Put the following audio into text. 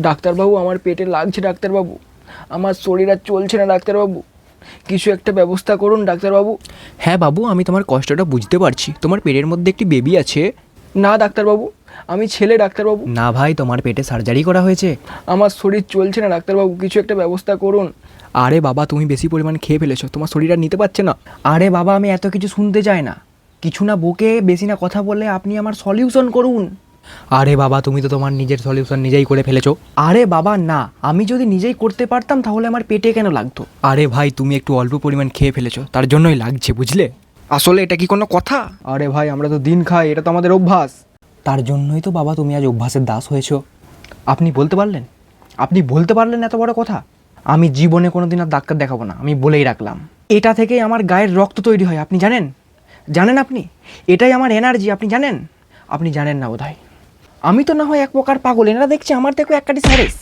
ডাক্তারবাবু আমার পেটে লাগছে ডাক্তারবাবু। আমার শরীর আর চলছে না ডাক্তারবাবু। কিছু একটা ব্যবস্থা করুন ডাক্তারবাবু। হ্যাঁ বাবু আমি তোমার কষ্টটা বুঝতে পারছি। তোমার পেটের মধ্যে একটি বেবি আছে? না ডাক্তারবাবু আমি ছেলে ডাক্তারবাবু। না ভাই তোমার পেটে সার্জারি করা হয়েছে? আমার শরীর চলছে না ডাক্তারবাবু কিছু একটা ব্যবস্থা করুন। আরে বাবা তুমি বেশি পরিমাণ খেয়ে ফেলেছো তোমার শরীর আর নিতে পারছে না। আরে বাবা আমি এত কিছু শুনতে চাই না। কিছু না বকে বেশি না কথা বলে আপনি আমার সলিউশন করুন। আরে বাবা তুমি তো তোমার নিজের সলিউশন নিজেই করে ফেলেছো। আরে বাবা না। আমি যদি নিজেই করতে পারতাম তাহলে আমার পেটে কেন লাগতো? আরে ভাই তুমি একটু অল্প পরিমাণ খেয়ে ফেলেছো তার জন্যই লাগছে বুঝলে? আসলে এটা কি কোনো কথা? আরে ভাই আমরা তো দিন খাই এটা তো আমাদের অভ্যাস। তার জন্যই তো বাবা তুমি আজ অভ্যাসের দাস হয়েছো। আপনি বলতে পারলেন? আপনি বলতে পারলেন এত বড় কথা? আমি জীবনে কোনোদিন আর ডাক্তার দেখাবো না আমি বলেই রাখলাম। এটা থেকেই আমার গায়ের রক্ত তৈরি হয় আপনি জানেন? জানেন আপনি? এটাই আমার এনার্জি আপনি জানেন? আপনি জানেন না বোধহয়। আমি তো না হয় এক প্রকার পাগল এনারা দেখছি আমার থেকে এক কাটি সারেস